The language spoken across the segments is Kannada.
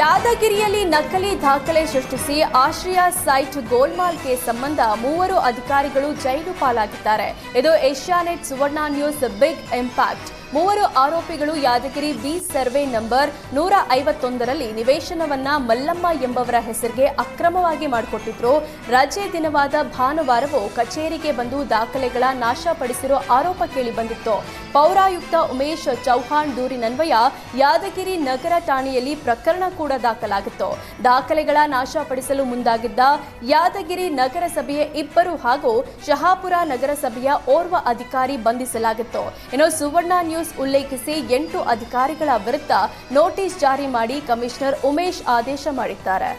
ಯಾದಗಿರಿಯಲ್ಲಿ ನಕಲಿ ದಾಖಲೆ ಸೃಷ್ಟಿಸಿ ಆಶ್ರಯ ಸೈಟ್ ಗೋಲ್ಮಾಲ್ಗೆ ಸಂಬಂಧ ಮೂವರು ಅಧಿಕಾರಿಗಳು ಜೈಲು ಪಾಲಾಗಿದ್ದಾರೆ. ಇದು Asianet Suvarna news big impact. ಮೂವರು ಆರೋಪಿಗಳು ಯಾದಗಿರಿ ಬಿ ಸರ್ವೆ ನಂಬರ್ ನೂರ ಐವತ್ತೊಂದರಲ್ಲಿ ನಿವೇಶನವನ್ನ ಮಲ್ಲಮ್ಮ ಎಂಬವರ ಹೆಸರಿಗೆ ಅಕ್ರಮವಾಗಿ ಮಾಡಿಕೊಟ್ಟಿದ್ರು. ರಜೆ ದಿನವಾದ ಭಾನುವಾರವೂ ಕಚೇರಿಗೆ ಬಂದು ದಾಖಲೆಗಳ ನಾಶಪಡಿಸಿರೋ ಆರೋಪ ಕೇಳಿ ಬಂದಿತ್ತು. ಪೌರಾಯುಕ್ತ ಉಮೇಶ್ ಚೌಹಾಣ್ ದೂರಿನನ್ವಯ ಯಾದಗಿರಿ ನಗರ ಠಾಣೆಯಲ್ಲಿ ಪ್ರಕರಣ ಕೂಡ ದಾಖಲಾಗಿತ್ತು. ದಾಖಲೆಗಳ ನಾಶಪಡಿಸಲು ಮುಂದಾಗಿದ್ದ ಯಾದಗಿರಿ ನಗರಸಭೆಯ ಇಬ್ಬರು ಹಾಗೂ ಶಹಾಪುರ ನಗರಸಭೆಯ ಓರ್ವ ಅಧಿಕಾರಿ ಬಂಧಿಸಲಾಗಿತ್ತು. ಇನ್ನು ಸುವರ್ಣ ನ್ಯೂಸ್ ಉಲ್ಲೇಖಿಸಿ ಎಂಟು ಅಧಿಕಾರಿಗಳ ವಿರುದ್ಧ ನೋಟಿಸ್ ಜಾರಿ ಮಾಡಿ ಕಮಿಷನರ್ ಉಮೇಶ್ ಆದೇಶ ಮಾಡಿದ್ದಾರೆ.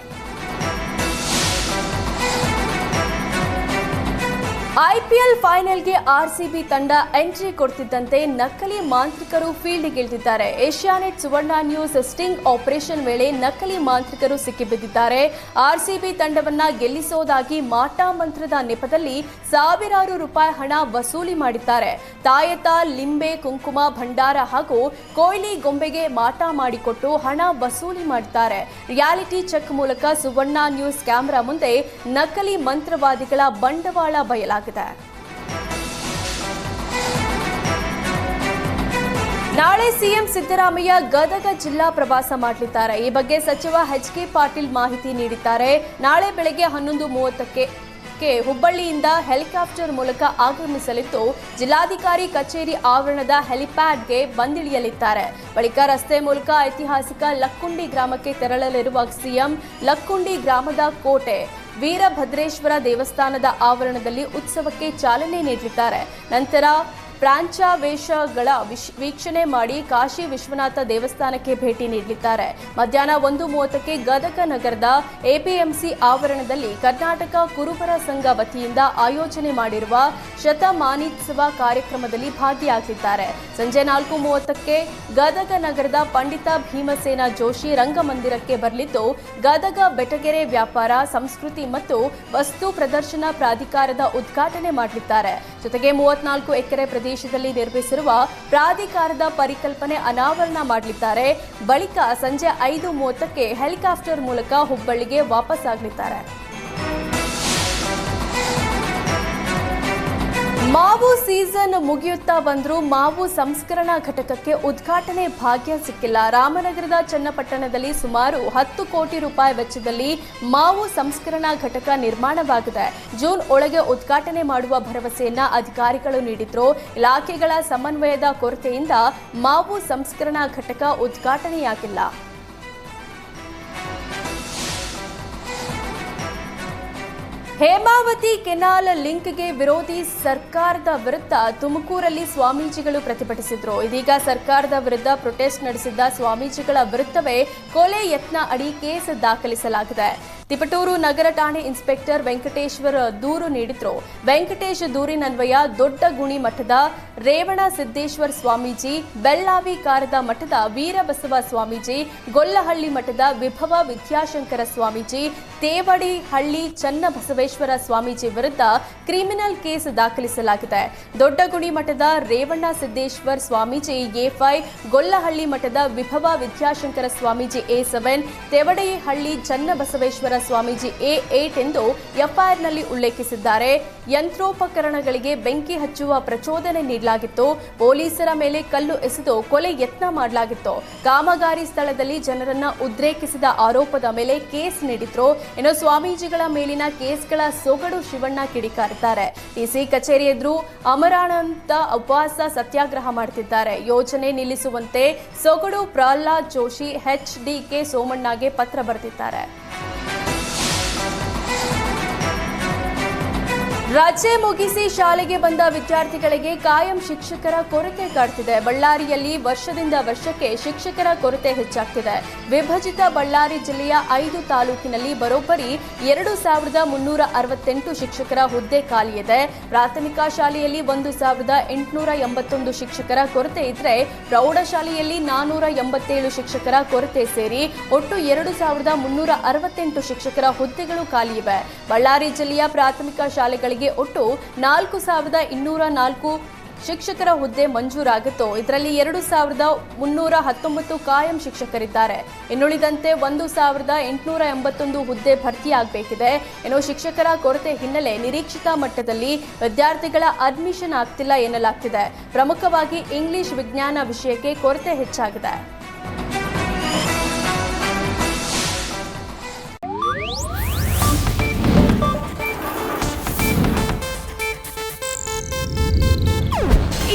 ಐಪಿಎಲ್ ಫೈನಲ್ಗೆ ಆರ್ಸಿಬಿ ತಂಡ ಎಂಟ್ರಿ ಕೊಡ್ತಿದ್ದಂತೆ ನಕಲಿ ಮಾಂತ್ರಿಕರು ಫೀಲ್ಡ್ಗಿಳಿದಿದ್ದಾರೆ Asianet Suvarna news sting operation ವೇಳೆ ನಕಲಿ ಮಾಂತ್ರಿಕರು ಸಿಕ್ಕಿಬಿದ್ದಿದ್ದಾರೆ. ಆರ್ಸಿಬಿ ತಂಡವನ್ನ ಗೆಲ್ಲಿಸೋದಾಗಿ ಮಾಟಾ ಮಂತ್ರದ ನೆಪದಲ್ಲಿ ಸಾವಿರಾರು ರೂಪಾಯಿ ಹಣ ವಸೂಲಿ ಮಾಡಿದ್ದಾರೆ. ತಾಯತ ಲಿಂಬೆ, ಕುಂಕುಮ, ಭಂಡಾರ ಹಾಗೂ ಕೊಯ್ಲಿ ಗೊಂಬೆಗೆ ಮಾಟ ಮಾಡಿಕೊಟ್ಟು ಹಣ ವಸೂಲಿ ಮಾಡಿದ್ದಾರೆ. ರಿಯಾಲಿಟಿ ಚೆಕ್ ಮೂಲಕ ಸುವರ್ಣ ನ್ಯೂಸ್ ಕ್ಯಾಮೆರಾ ಮುಂದೆ ನಕಲಿ ಮಂತ್ರವಾದಿಗಳ ಬಂಡವಾಳ ಬಯಲಾಗಿದೆ. ನಾಳೆ ಸಿಎಂ ಸಿದ್ದರಾಮಯ್ಯ ಗದಗ ಜಿಲ್ಲಾ ಪ್ರವಾಸ ಮಾಡಲಿದ್ದಾರೆ. ಈ ಬಗ್ಗೆ ಸಚಿವ ಎಚ್ ಕೆ ಪಾಟೀಲ್ ಮಾಹಿತಿ ನೀಡಿದ್ದಾರೆ. ನಾಳೆ ಬೆಳಗ್ಗೆ ಹನ್ನೊಂದು ಮೂವತ್ತಕ್ಕೆ ಕ್ಕೆ ಹುಬ್ಬಳ್ಳಿಯಿಂದ ಹೆಲಿಕಾಪ್ಟರ್ ಮೂಲಕ ಆಗಮಿಸಲಿದ್ದು, ಜಿಲ್ಲಾಧಿಕಾರಿ ಕಚೇರಿ ಆವರಣದ ಹೆಲಿಪ್ಯಾಡ್ಗೆ ಬಂದಿಳಿಯಲಿದ್ದಾರೆ. ಬಳಿಕ ರಸ್ತೆ ಮೂಲಕ ಐತಿಹಾಸಿಕ ಲಕ್ಕುಂಡಿ ಗ್ರಾಮಕ್ಕೆ ತೆರಳಲಿರುವ ಸಿಎಂ ಲಕ್ಕುಂಡಿ ಗ್ರಾಮದ ಕೋಟೆ ವೀರಭದ್ರೇಶ್ವರ ದೇವಸ್ಥಾನದ ಆವರಣದಲ್ಲಿ ಉತ್ಸವಕ್ಕೆ ಚಾಲನೆ ನೀಡಲಿದ್ದಾರೆ. ನಂತರ ಪ್ರಾಂಚಾವೇಶಗಳ ವಿಶ್- ವೀಕ್ಷಣೆ ಮಾಡಿ ಕಾಶಿ ವಿಶ್ವನಾಥ ದೇವಸ್ಥಾನಕ್ಕೆ ಭೇಟಿ ನೀಡಲಿದ್ದಾರೆ. ಮಧ್ಯಾಹ್ನ ಒಂದು ಮೂವತ್ತಕ್ಕೆ ಗದಗ ನಗರದ ಎಪಿಎಂಸಿ ಆವರಣದಲ್ಲಿ ಕರ್ನಾಟಕ ಕುರುಬರ ಸಂಘ ವತಿಯಿಂದ ಆಯೋಜನೆ ಮಾಡಿರುವ ಶತಮಾನೋತ್ಸವ ಕಾರ್ಯಕ್ರಮದಲ್ಲಿ ಭಾಗಿಯಾಗಲಿದ್ದಾರೆ. ಸಂಜೆ ನಾಲ್ಕು ಮೂವತ್ತಕ್ಕೆ ಗದಗ ನಗರದ ಪಂಡಿತ ಭೀಮಸೇನ ಜೋಶಿ ರಂಗಮಂದಿರಕ್ಕೆ ಬರಲಿದ್ದು, ಗದಗ ಬೆಟಗೆರೆ ವ್ಯಾಪಾರ, ಸಂಸ್ಕೃತಿ ಮತ್ತು ವಸ್ತು ಪ್ರದರ್ಶನ ಪ್ರಾಧಿಕಾರದ ಉದ್ಘಾಟನೆ ಮಾಡಲಿದ್ದಾರೆ. ಜೊತೆಗೆ ಮೂವತ್ನಾಲ್ಕು ಎಕರೆ ಪ್ರದೇಶದಲ್ಲಿ ನಿರ್ಮಿಸಿರುವ ಪ್ರಾಧಿಕಾರದ ಪರಿಕಲ್ಪನೆ ಅನಾವರಣ ಮಾಡಲಿದ್ದಾರೆ. ಬಳಿಕ ಸಂಜೆ ಐದು ಮೂವತ್ತಕ್ಕೆ ಹೆಲಿಕಾಪ್ಟರ್ ಮೂಲಕ ಹುಬ್ಬಳ್ಳಿಗೆ ವಾಪಸ್ ಆಗಲಿದ್ದಾರೆ ಮಾವು ಸೀಸನ್ ಮುಗಿಯುತ್ತಾ ಬಂದರೂ ಮಾವು ಸಂಸ್ಕರಣಾ ಘಟಕಕ್ಕೆ ಉದ್ಘಾಟನೆ ಭಾಗ್ಯ ಸಿಕ್ಕಿಲ್ಲ. ರಾಮನಗರದ ಚನ್ನಪಟ್ಟಣದಲ್ಲಿ ಸುಮಾರು ಹತ್ತು ಕೋಟಿ ರೂಪಾಯಿ ವೆಚ್ಚದಲ್ಲಿ ಮಾವು ಸಂಸ್ಕರಣಾ ಘಟಕ ನಿರ್ಮಾಣವಾಗಿದೆ. ಜೂನ್ ಒಳಗೆ ಉದ್ಘಾಟನೆ ಮಾಡುವ ಭರವಸೆಯನ್ನ ಅಧಿಕಾರಿಗಳು ನೀಡಿದ್ರು. ಇಲಾಖೆಗಳ ಸಮನ್ವಯದ ಕೊರತೆಯಿಂದ ಮಾವು ಸಂಸ್ಕರಣಾ ಘಟಕ ಉದ್ಘಾಟನೆಯಾಗಿಲ್ಲ. ಹೇಮಾವತಿ ಕೆನಾಲ್ ಲಿಂಕ್ಗೆ ವಿರೋಧಿ ಸರ್ಕಾರದ ವಿರುದ್ಧ ತುಮಕೂರಲ್ಲಿ ಸ್ವಾಮೀಜಿಗಳು ಪ್ರತಿಭಟಿಸಿದ್ರು. ಇದೀಗ ಸರ್ಕಾರದ ವಿರುದ್ಧ ಪ್ರೊಟೆಸ್ಟ್ ನಡೆಸಿದ್ದ ಸ್ವಾಮೀಜಿಗಳ ವಿರುದ್ಧವೇ ಕೊಲೆ ಯತ್ನ ಅಡಿ ಕೇಸ್ ದಾಖಲಿಸಲಾಗಿದೆ. ತಿಪಟೂರು ನಗರ ಠಾಣೆ ಇನ್ಸ್ಪೆಕ್ಟರ್ ವೆಂಕಟೇಶ್ವರ್ ದೂರು ನೀಡಿದ್ರು. ವೆಂಕಟೇಶ್ ದೂರಿನನ್ವಯ ದೊಡ್ಡ ಗುಣಿ ಮಠದ ರೇವಣ ಸಿದ್ದೇಶ್ವರ್ ಸ್ವಾಮೀಜಿ, ಬೆಳ್ಳಾವಿ ಕಾರದ ಮಠದ ವೀರಬಸವ ಸ್ವಾಮೀಜಿ, ಗೊಲ್ಲಹಳ್ಳಿ ಮಠದ ವಿಭವ ವಿದ್ಯಾಶಂಕರ ಸ್ವಾಮೀಜಿ ತೇವಡಿಹಳ್ಳಿ ಚನ್ನಬಸವೇಶ್ವರ ಸ್ವಾಮೀಜಿ ವಿರುದ್ಧ ಕ್ರಿಮಿನಲ್ ಕೇಸ್ ದಾಖಲಿಸಲಾಗಿದೆ. ದೊಡ್ಡಗುಣಿ ಮಠದ ರೇವಣ್ಣ ಸಿದ್ದೇಶ್ವರ್ ಸ್ವಾಮೀಜಿ ಎ ಫೈವ್ ಗೊಲ್ಲಹಳ್ಳಿ ಮಠದ ವಿಭವ Vidyashankara Swamiji A seven Tevadehalli Channabasaveshwara Swamiji A eight ಎಂದು ಎಫ್ಐಆರ್ನಲ್ಲಿ ಉಲ್ಲೇಖಿಸಿದ್ದಾರೆ. ಯಂತ್ರೋಪಕರಣಗಳಿಗೆ ಬೆಂಕಿ ಹಚ್ಚುವ ಪ್ರಚೋದನೆ ನೀಡಲಾಗಿತ್ತು. ಪೊಲೀಸರ ಮೇಲೆ ಕಲ್ಲು ಎಸೆದು ಕೊಲೆ ಯತ್ನ ಮಾಡಲಾಗಿತ್ತು. ಕಾಮಗಾರಿ ಸ್ಥಳದಲ್ಲಿ ಜನರನ್ನ ಉದ್ರೇಕಿಸಿದ ಆರೋಪದ ಮೇಲೆ ಕೇಸ್ ನೀಡಿದ್ರು. ಇನ್ನು ಸ್ವಾಮೀಜಿಗಳ ಮೇಲಿನ ಕೇಸ್ಗಳ ಸೊಗಡು ಶಿವಣ್ಣ ಕಿಡಿಕಾರಿದ್ದಾರೆ. ಡಿಸಿ ಕಚೇರಿ ಎದುರು ಅಮರಾನಂತ ಉಪವಾಸ ಸತ್ಯಾಗ್ರಹ ಮಾಡುತ್ತಿದ್ದಾರೆ ಯೋಜನೆ ನಿಲ್ಲಿಸುವಂತೆ ಸೊಗಡು Pralhad Joshi, H D K ಸೋಮಣ್ಣಗೆ ಪತ್ರ ಬರೆದಿದ್ದಾರೆ. ರಜೆ ಮುಗಿಸಿ ಶಾಲೆಗೆ ಬಂದ ವಿದ್ಯಾರ್ಥಿಗಳಿಗೆ ಕಾಯಂ ಶಿಕ್ಷಕರ ಕೊರತೆ ಕಾಡ್ತಿದೆ. ಬಳ್ಳಾರಿಯಲ್ಲಿ ವರ್ಷದಿಂದ ವರ್ಷಕ್ಕೆ ಶಿಕ್ಷಕರ ಕೊರತೆ ಹೆಚ್ಚಾಗ್ತಿದೆ. ವಿಭಜಿತ ಬಳ್ಳಾರಿ ಜಿಲ್ಲೆಯ ಐದು ತಾಲೂಕಿನಲ್ಲಿ ಬರೋಬ್ಬರಿ ಎರಡು ಸಾವಿರದ ಮುನ್ನೂರ ಅರವತ್ತೆಂಟು ಶಿಕ್ಷಕರ ಹುದ್ದೆ ಖಾಲಿಯಿದೆ ಪ್ರಾಥಮಿಕ ಶಾಲೆಯಲ್ಲಿ ಒಂದು ಸಾವಿರದ ಎಂಟುನೂರ ಎಂಬತ್ತೊಂದು ಶಿಕ್ಷಕರ ಕೊರತೆ ಇದ್ರೆ ಪ್ರೌಢಶಾಲೆಯಲ್ಲಿ ನಾನೂರ ಎಂಬತ್ತೇಳು ಶಿಕ್ಷಕರ ಕೊರತೆ ಸೇರಿ ಒಟ್ಟು ಎರಡು ಸಾವಿರದ ಮುನ್ನೂರ ಅರವತ್ತೆಂಟು ಶಿಕ್ಷಕರ ಹುದ್ದೆಗಳು ಖಾಲಿಯಿವೆ ಬಳ್ಳಾರಿ ಜಿಲ್ಲೆಯ ಪ್ರಾಥಮಿಕ ಶಾಲೆಗಳಿಗೆ ಒಟ್ಟು ನಾಲ್ಕು ಸಾವಿರದ ಇನ್ನೂರ ನಾಲ್ಕು ಶಿಕ್ಷಕರ ಹುದ್ದೆ ಮಂಜೂರಾಗಿತ್ತು. ಇದರಲ್ಲಿ ಎರಡು ಸಾವಿರದ ಮುನ್ನೂರ ಹತ್ತೊಂಬತ್ತು ಕಾಯಂ ಶಿಕ್ಷಕರಿದ್ದಾರೆ. ಇನ್ನುಳಿದಂತೆ ಒಂದು ಸಾವಿರದ ಎಂಟುನೂರ ಎಂಬತ್ತೊಂದು ಹುದ್ದೆ ಭರ್ತಿಯಾಗಬೇಕಿದೆ. ಇನ್ನು ಶಿಕ್ಷಕರ ಕೊರತೆ ಹಿನ್ನೆಲೆ ನಿರೀಕ್ಷಿತ ಮಟ್ಟದಲ್ಲಿ ವಿದ್ಯಾರ್ಥಿಗಳ ಅಡ್ಮಿಷನ್ ಆಗ್ತಿಲ್ಲ ಎನ್ನಲಾಗ್ತಿದೆ. ಪ್ರಮುಖವಾಗಿ ಇಂಗ್ಲಿಷ್ ವಿಜ್ಞಾನ ವಿಷಯಕ್ಕೆ ಕೊರತೆ ಹೆಚ್ಚಾಗಿದೆ.